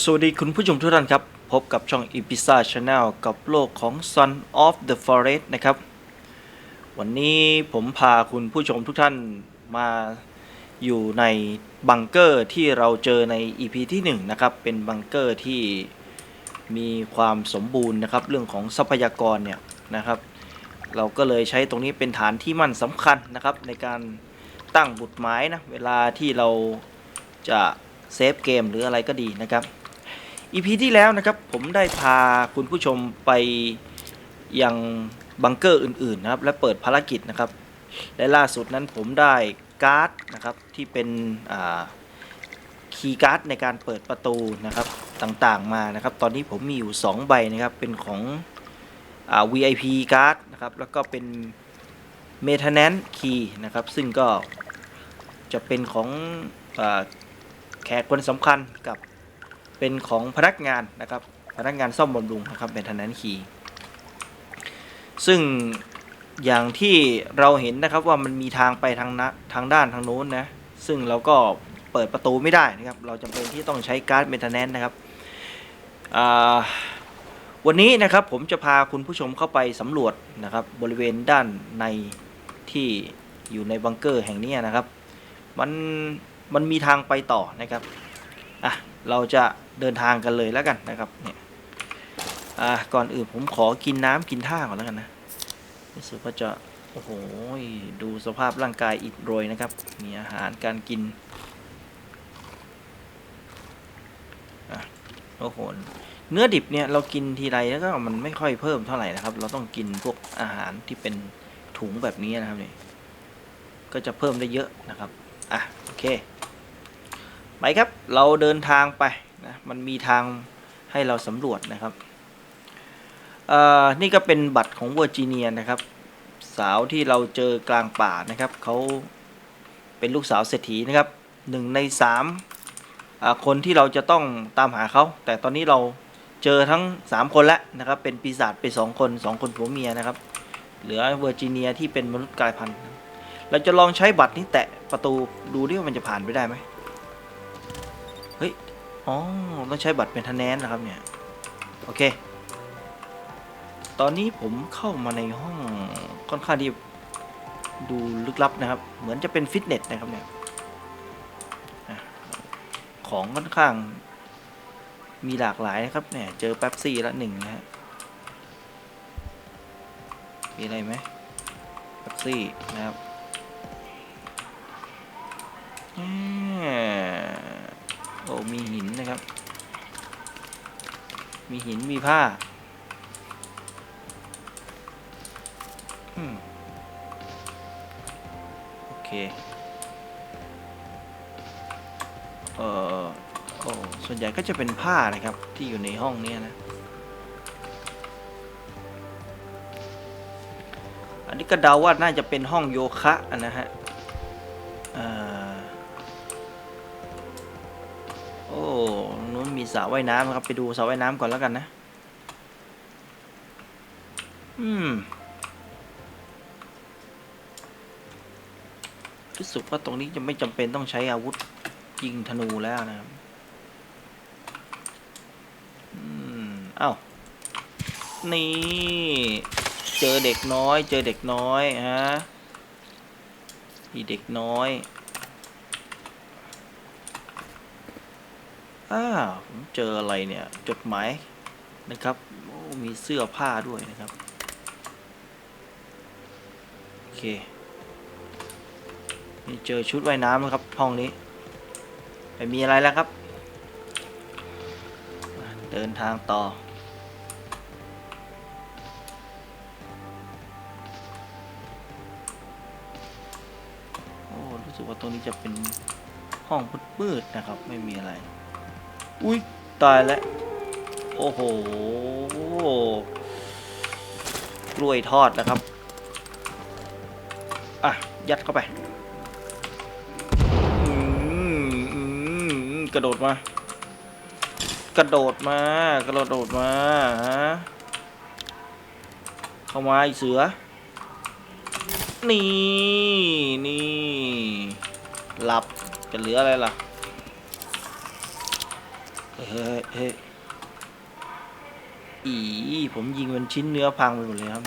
สวัสดีคุณผู้ชมทุกท่านครับ พบกับช่อง i p i z a Channel กับโลกของ Son of the Forest นะครับ วันนี้ผมพาคุณผู้ชมทุกท่านมาอยู่ในบังเกอร์ที่เราเจอใน EP ที่ 1 นะครับ เป็นบังเกอร์ที่มีความสมบูรณ์นะครับ เรื่องของทรัพยากรเนี่ยนะครับ เราก็เลยใช้ตรงนี้เป็นฐานที่มั่นสำคัญนะครับ ในการตั้งบุตรหมายนะ เวลาที่เราจะเซฟเกมหรืออะไรก็ดีนะครับ EP ที่แล้วนะครับผมได้พาคุณผู้ชมไปยังบังเกอร์อื่นๆนะครับและเปิดภารกิจนะครับและล่าสุดนั้นผมได้การ์ดนะครับที่เป็นคีย์การ์ดในการเปิดประตูนะครับต่างๆมานะครับ ตอนนี้ผมมีอยู่ 2 ใบนะครับเป็นของอ VIP การ์ดนะครับแล้วก็เป็น Maintenance Key นะครับซึ่งก็จะเป็นของอแขกคนสำคัญกับ เป็นของพนักงานนะครับ พนักงานซ่อมบำรุงนะครับเป็นทันนันคีซึ่งอย่างที่เราเห็นนะครับว่ามันมีทางไปทางนะทางด้านทางโน้นนะซึ่งเราก็เปิดประตูไม่ได้นะครับ เราจำเป็นที่ต้องใช้การ์ดเมนเทนแนนนะครับวันนี้นะครับผมจะพาคุณผู้ชมเข้าไปสำรวจนะครับบริเวณด้านในที่อยู่ในบังเกอร์แห่งนี้นะครับ มันมันมีทางไปต่อนะครับอะ เราจะเดินทางกันเลยแล้วกันนะครับเนี่ยอ่าก่อนอื่นผมขอกินน้ำกินท่าก่อนแล้วกันนะรู้สึกว่าจะโอ้โหดูสภาพร่างกายอิดโรยนะครับ มีอาหารการกินโอ้โหเนื้อดิบเนี่ยเรากินทีไรแล้วก็มันไม่ค่อยเพิ่มเท่าไหร่นะครับ เราต้องกินพวกอาหารที่เป็นถุงแบบนี้นะครับเนี่ยก็จะเพิ่มได้เยอะนะครับ อะ โอเค ไปครับเราเดินทางไปนะมันมีทางให้เราสำรวจนะครับเอ่อนี่ก็เป็นบัตรของเวอร์จิเนียนะครับ สาวที่เราเจอกลางป่านะครับเขาเป็นลูกสาวเศรษฐีนะครับหนึ่งในสามอ่าคนที่เราจะต้องตามหาเขาแต่ตอนนี้เราเจอทั้งสามคนแล้วนะครับ เป็นปีศาจไปสองคนสองคนผัวเมียนะครับ เหลือเวอร์จิเนียที่เป็นมนุษย์กลายพันธุ์ เราจะลองใช้บัตรนี้แตะประตูดูดิว่ามันจะผ่านไปได้ไหม อ๋อ ต้องใช้บัตรเป็นทนแนนนะครับเนี่ย โอเค ตอนนี้ผมเข้ามาในห้องค่อนข้างที่ดูลึกลับนะครับ เหมือนจะเป็นฟิตเนสนะครับเนี่ย ของค่อนข้างมีหลากหลายนะครับเนี่ย เจอแป๊บซี่ละหนึ่งนะฮะ มีอะไรไหมแป๊บซี่นะครับอ่า โอ้มีหินนะครับ มีหินมีผ้าอืมโอเค เอ่อโอ้ส่วนใหญ่ก็จะเป็นผ้านะครับที่อยู่ในห้องนี้นะ อันนี้ก็เดาว่าน่าจะเป็นห้องโยคะอะนะฮะอ่า สระว่ายน้ำครับ ไปดูสระว่ายน้ำก่อนแล้วกันนะ อืมรู้สึกว่าตรงนี้จะไม่จำเป็นต้องใช้อาวุธยิงธนูแล้วนะครับ อืมอ้าวนี่ เจอเด็กน้อย เจอเด็กน้อยฮะมีเด็กน้อย อ้าผมเจออะไรเนี่ย จดหมายนะครับ มีเสื้อผ้าด้วยนะครับ โอเค นี่เจอชุดว่ายน้ำนะครับห้องนี้ไม่มีอะไรแล้วครับ เดินทางต่อ โอ้ รู้สึกว่าตรงนี้จะเป็นห้องมืดๆนะครับ ไม่มีอะไร อุ้ยตายแล้ว โอ้โห กล้วยทอดนะครับ อะ ยัดเข้าไป อืมอืมกระโดดมา กระโดดมา กระโดดมาฮะเข้ามาไอเสือ นี่ นี่ หลับจะเหลืออะไรล่ะ เฮ้ยเฮ้ยอีผมยิงมันชิ้นเนื้อพังไปหมดเลยครับ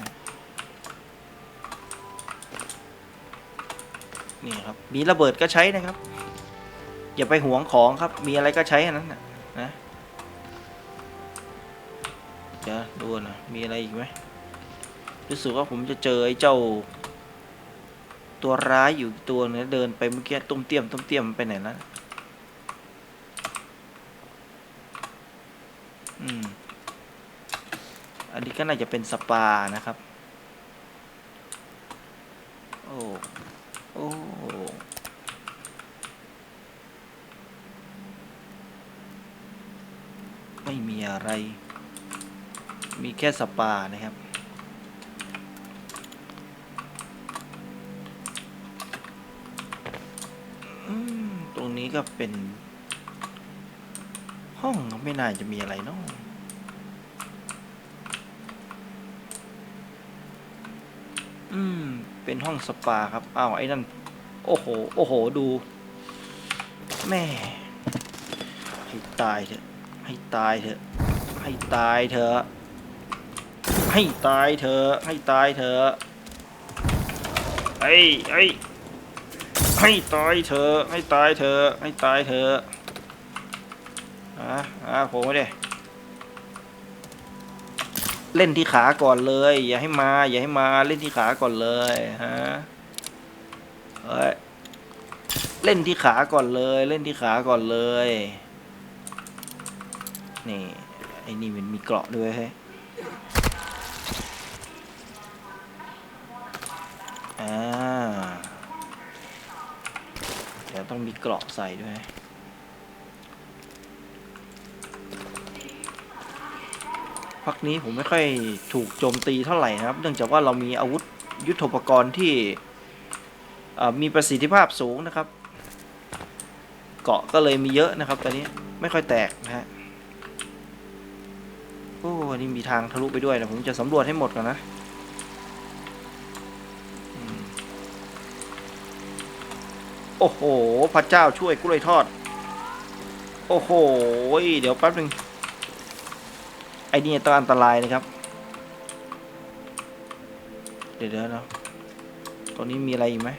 นี่ครับ มีระเบิดก็ใช้นะครับ อย่าไปหวงของครับ มีอะไรก็ใช้อันนั้นนะนะเดี๋ยวดูนะมีอะไรอีกไหมรู้สึกว่าผมจะเจอไอ้เจ้า ตัวร้ายอยู่ตัวนึงเดินไปเมื่อกี้ตุ้มเตี้ยมตุ้มเตี้ยมไปไหนแล้วอืม อันนี้ก็น่าจะเป็นสปานะครับ โอ้ โอ้ไม่มีอะไร มีแค่สปานะครับ ตรงนี้ก็เป็น ห้องไม่น่าจะมีอะไรเนาะ อืม เป็นห้องสปาครับ อ้าว ไอ้นั่น โอ้โห โอ้โห ดู แม่ ให้ตายเถอะ ให้ตายเถอะ ให้ตายเถอะ ให้ตายเถอะ ให้ตายเถอะไอ้ไอ้ให้ตายเถอะ ให้ตายเถอะ ให้ตายเถอะอะอะผมไม่ได้ เล่นที่ขาก่อนเลย อย่าให้มา อย่าให้มาเล่นที่ขาก่อนเลยฮะเฮ้ยเล่นที่ขาก่อนเลย เล่นที่ขาก่อนเลยนี่ไอ้นี่มันมีเกราะด้วยเฮ้ยอ่าเดี๋ยวต้องมีเกราะใส่ด้วย พักนี้ผมไม่ค่อยถูกโจมตีเท่าไหร่นะครับ เนื่องจากว่าเรามีอาวุธยุทโธปกรณ์ที่มีประสิทธิภาพสูงนะครับ เกาะก็เลยมีเยอะนะครับตอนนี้ไม่ค่อยแตกนะฮะโอ้นี่มีทางทะลุไปด้วยนะผมจะสำรวจให้หมดก่อนนะโอ้โห พระเจ้าช่วยกล้วยทอด โอ้โห เดี๋ยวแป๊บหนึ่ง อ้นี่ต้องอันตรายนะครับ เดี๋ยวเดี๋ยวนะตรงนี้มีอะไรอีกไหม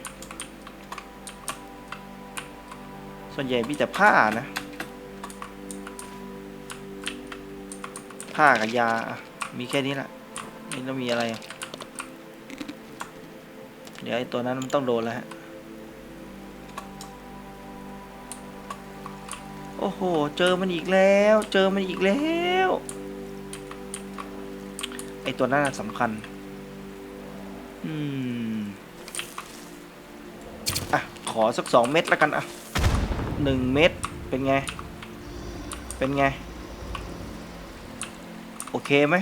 ส่วนใหญ่มีแต่ผ้านะ ผ้ากับยาอะมีแค่นี้แหละนี่ต้องมีอะไร เดี๋ยวไอ้ตัวนั้นมันต้องโดนแล้วฮะ โอ้โห เจอมันอีกแล้ว เจอมันอีกแล้ว อ้ตัวนั้นสำคัญ อืม อะ ขอสักสองเม็ดล้วกันอะหนึ่งเม็ดเป็นไง เป็นไง โอเคไหม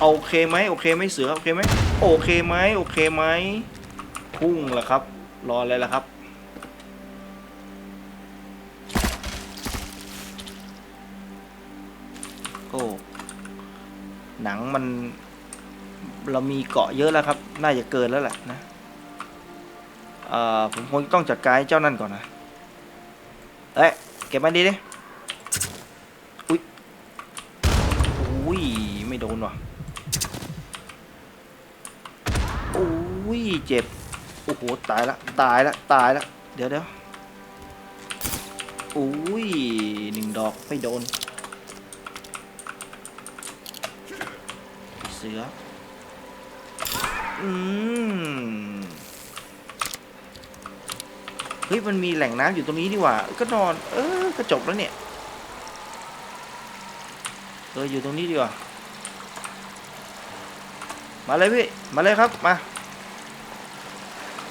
โอเคไหมโอเคไหมเสือ โอเคไหมโอเคไหมโอเคไหมพุ่งแล้วครับ รออะไรล่ะครับ หนังมัน เรามีเกาะเยอะแล้วครับ น่าจะเกินแล้วแหละนะเอ่อผมคงต้องจัดการให้เจ้านั่นก่อนนะเอ้ยเก็บมันดีดิอุ้ยอุ้ยไม่โดนว่ะอุ้ยเจ็บโอ้โหตายละตายละตายละเดี๋ยวเดี๋ยวอุ้ยหนึ่งดอกไม่โดน เสือ อืมเฮ้ยมันมีแหล่งน้ำอยู่ตรงนี้ดีกว่า ก็นอน เออก็จบแล้วเนี่ย เอออยู่ตรงนี้ดีกว่า มาเลยพี่ มาเลยครับ มา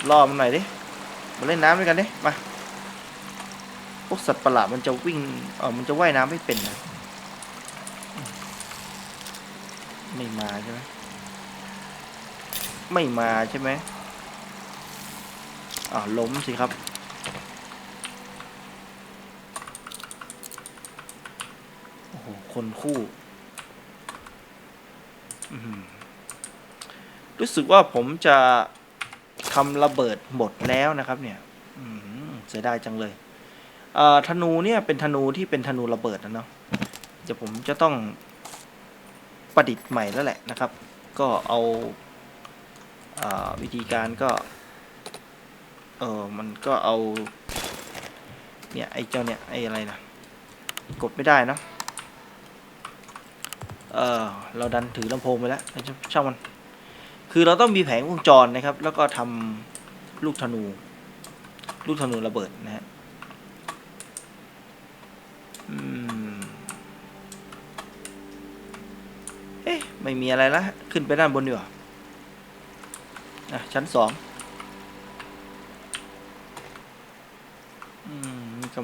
รอมันหน่อยดิ มาเล่นน้ำด้วยกันดิ มา พวกสัตว์ประหลาดมันจะวิ่ง เออมันจะว่ายน้ำไม่เป็นนะ ไม่มาใช่ไหมไม่มาใช่ไหมอ่าล้มสิครับ โอ้โห คนคู่อื้อหือรู้สึกว่าผมจะทำระเบิดหมดแล้วนะครับ เนี่ยอืมเสียดายจังเลยอ่อธนูเนี่ยเป็นธนูที่เป็นธนูระเบิดนะเนาะเดี๋ยวผมจะต้อง ประดิษฐ์ใหม่แล้วแหละนะครับ ก็เอาอาวิธีการก็ เออมันก็เอา เนี่ย ไอ้เจ้าเนี่ย ไอ้อะไรนะ กดไม่ได้เนอะเออเราดันถือลำโพงไปแล้วช่างมัน คือเราต้องมีแผงวงจรนะครับ แล้วก็ทำลูกธนู ลูกธนูระเบิดนะฮะ อืม เอ๊ะ ไม่มีอะไรล้วขึ้นไปด้านบนดีกว่าอะชั้นสองอืมก็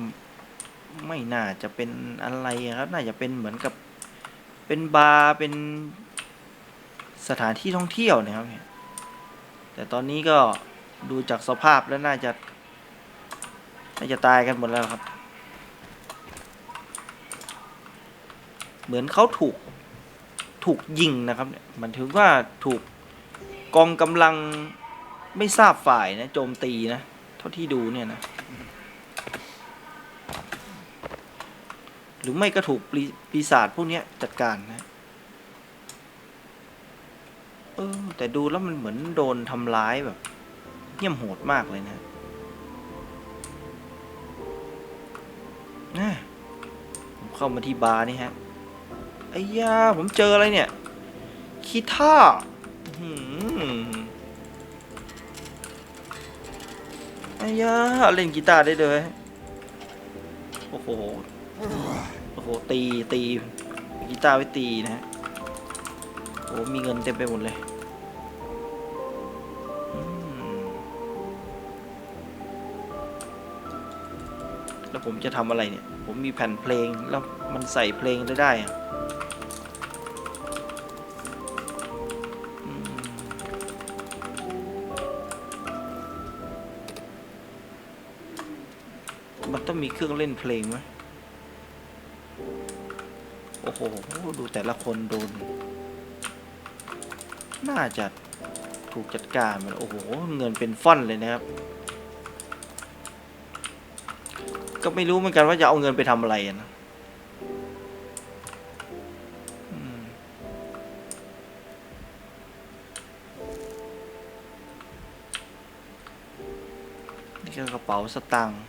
ไม่น่าจะเป็นอะไรครับ น่าจะเป็นเหมือนกับเป็นบาร์เป็นสถานที่ท่องเที่ยวนะครับเนี่ยแต่ตอนนี้ก็ดูจากสภาพแล้วน่าจะน่าจะตายกันหมดแล้วครับ เหมือนเขาถูก ถูกยิงนะครับเนี่ยมันถือว่าถูกกองกำลังไม่ทราบฝ่ายนะโจมตีนะเท่าที่ดูเนี่ยนะหรือไม่ก็ถูกปปีศาจพวกนี้จัดการนะเออแต่ดูแล้วมันเหมือนโดนทำร้ายแบบเยี่ยมโหดมากเลยนะนะผมเข้ามาที่บาร์นี่ฮะ ไอ้ยาผมเจออะไรเนี่ย คีท่าไอ้ยาเล่นกีตาร์ได้เลย โอ้โห โอ้โห ตีตีกีตาร์ไว้ตีนะฮะโอ้มีเงินเต็มไปหมดเลยแล้วผมจะทำอะไรเนี่ย ผมมีแผ่นเพลงแล้วมันใส่เพลงได้ได้ ต้องมีเครื่องเล่นเพลงไหมโอ้โห ดูแต่ละคนโดน น่าจะถูกจัดการมันโอ้โห เงินเป็นฟ่อนเลยนะครับ ก็ไม่รู้เหมือนกันว่าจะเอาเงินไปทำอะไรนะอืมนี่ก็กระเป๋าสตางค์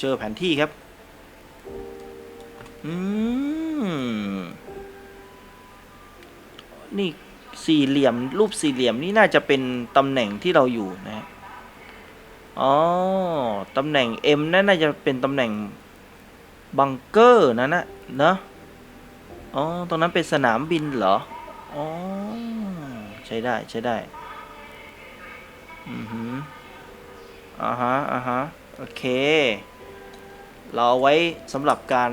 เจอแผนที่ครับ อืม นี่สี่เหลี่ยม รูปสี่เหลี่ยมนี่น่าจะเป็นตำแหน่งที่เราอยู่นะฮะอ๋อตำแหน่ง M นั่นน่าจะเป็นตำแหน่งบังเกอร์นั่นนะเนอะอ๋อ ตรงนั้นเป็นสนามบินเหรอ อ๋อ ใช้ได้ใช้ได้ อือหืออ่าฮะอ่าฮะ โอเค เราเอาไว้สำหรับการ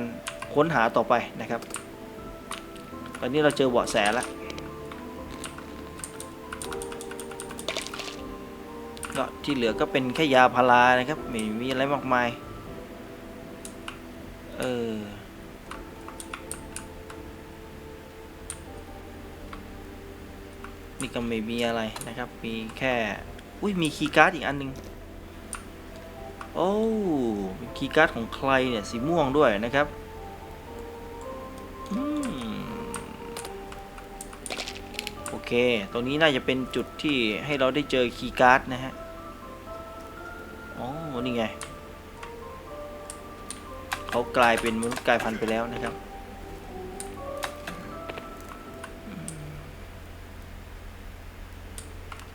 ค้นหาต่อไปนะครับ ตอนนี้เราเจอเบาะแสแล้วก็ที่เหลือก็เป็นแค่ยาพารานะครับไม่มีอะไรมากมาย เออ นี่ก็ไม่มีอะไรนะครับ มีแค่ อุ้ยมีคีย์การ์ดอีกอันหนึ่ง โอ้เป็นคีย์การ์ดของใครเนี่ยสีม่วงด้วยนะครับอโอเค ตรงนี้น่าจะเป็นจุดที่ให้เราได้เจอคีย์การ์ดนะฮะ อ๋อ นี่ไง เขากลายเป็นมนุษย์กลายพันธุ์ไปแล้วนะครับ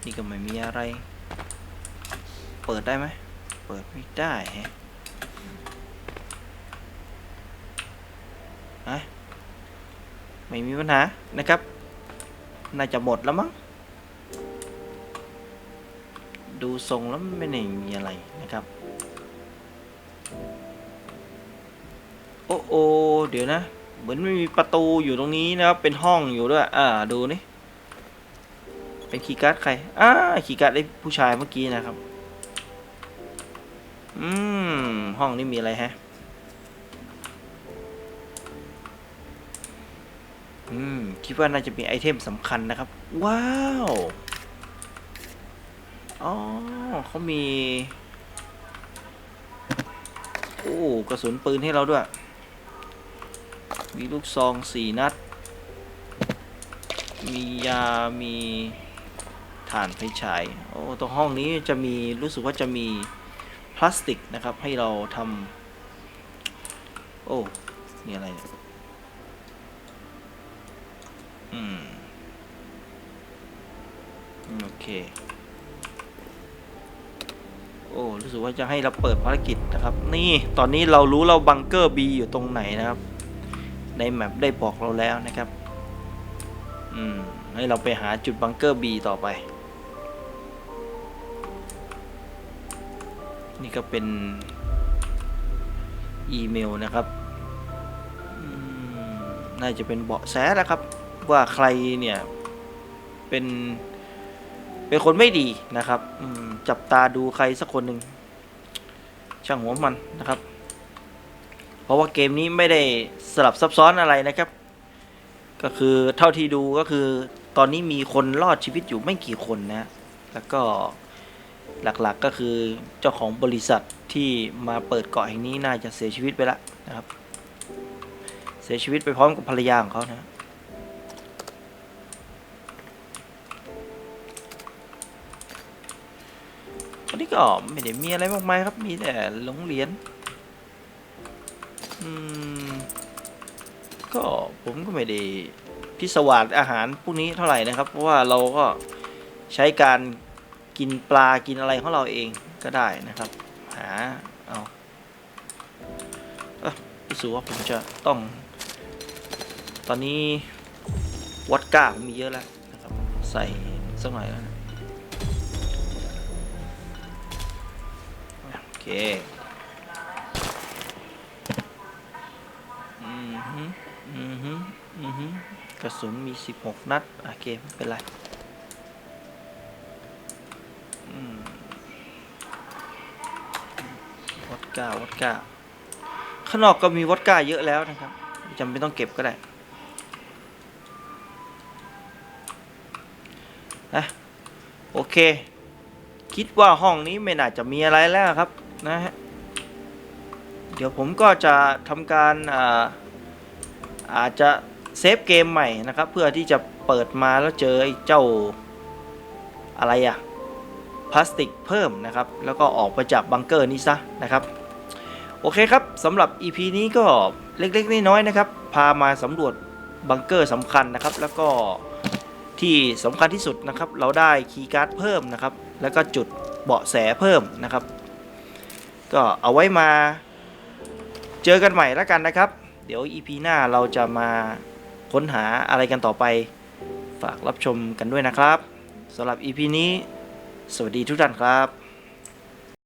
นี่ก็ไม่มีอะไร เปิดได้ไหม เปิดไม่ได้ฮะฮะไม่มีปัญหานะครับ น่าจะหมดแล้วมั้ง ดูทรงแล้วไม่ได้มีอะไรนะครับ โอ้โอเดี๋ยวนะ เหมือนไม่มีประตูอยู่ตรงนี้นะครับ เป็นห้องอยู่ด้วย อ่า ดูนี่ เป็นคีย์การ์ดใคร อ่า คีย์การ์ดไอ้ผู้ชายเมื่อกี้นะครับ อืม ห้องนี้มีอะไรฮะ อืม คิดว่าน่าจะมีไอเทมสำคัญนะครับ ว้าว อ๋อเขามี โอ้กระสุนปืนให้เราด้วย มีลูกซองสี่นัด มียา มีถ่านไฟฉาย โอ้ตรงห้องนี้จะมีรู้สึกว่าจะมี พลาสติกนะครับ ให้เราทำโอ้นี่อะไรเนี่ยอืมโอเค โอ้รู้สึกว่าจะให้เราเปิดภารกิจนะครับ นี่ตอนนี้เรารู้เราบังเกอร์บีอยู่ตรงไหนนะครับ ในแมปได้บอกเราแล้วนะครับ อืมให้เราไปหาจุดบังเกอร์บีต่อไป นี่ก็เป็นอีเมลนะครับ น่าจะเป็นเบาะแสแล้วครับ ว่าใครเนี่ยเป็นเป็นคนไม่ดีนะครับจับตาดูใครสักคนหนึ่งช่างหัวมันนะครับ เพราะว่าเกมนี้ไม่ได้สลับซับซ้อนอะไรนะครับ ก็คือเท่าที่ดูก็คือตอนนี้มีคนรอดชีวิตอยู่ไม่กี่คนนะ แล้วก็ หลักๆก็คือเจ้าของบริษัทที่มาเปิดเกาะแห่งนี้น่าจะเสียชีวิตไปแล้วนะครับ เสียชีวิตไปพร้อมกับภรรยาของเขานะอันนี้ก็ไม่ได้มีอะไรมากมายครับ มีแต่หลงเหรียญอืมก็ผมก็ไม่ได้พิศวาสอาหารพวกนี้เท่าไหร่นะครับ เพราะว่าเราก็ใช้การ กินปลากินอะไรของเราเองก็ได้นะครับหาเอาเออรู้สึกว่าผมจะต้อง ตอนนี้วอดก้าผมมีเยอะแล้วนะครับใส่สักหน่อยแล้วนะโอเคอืมฮึอืมฮึอืมฮึกระสุนมี 16 นัด โอเค ไม่เป็นไร อืมวอด ก้าวอดก้าข้างนอกก็มีวอดก้าเยอะแล้วนะครับจำเป็นต้องเก็บก็ได้นะโอเค คิดว่าห้องนี้ไม่น่าจะมีอะไรแล้วครับนะฮะเดี๋ยวผมก็จะทำการอาอาจจะเซฟเกมใหม่นะครับ เพื่อที่จะเปิดมาแล้วเจอไอ้เจ้าอะไรอะพลาสติกเพิ่มนะครับ แล้วก็ออกไปจากบังเกอร์นี้ซะนะครับ โอเคครับสำหรับ EP นี้ก็เล็กๆน้อยๆนะครับ พามาสำรวจบังเกอร์สำคัญนะครับ แล้วก็ที่สำคัญที่สุดนะครับ เราได้คีย์การ์ดเพิ่มนะครับ แล้วก็จุดเบาะแสเพิ่มนะครับ ก็เอาไว้มาเจอกันใหม่แล้วกันนะครับ เดี๋ยว EP หน้าเราจะมาค้นหาอะไรกันต่อไป ฝากรับชมกันด้วยนะครับสำหรับ EP นี้ สวัสดีทุกท่านครับ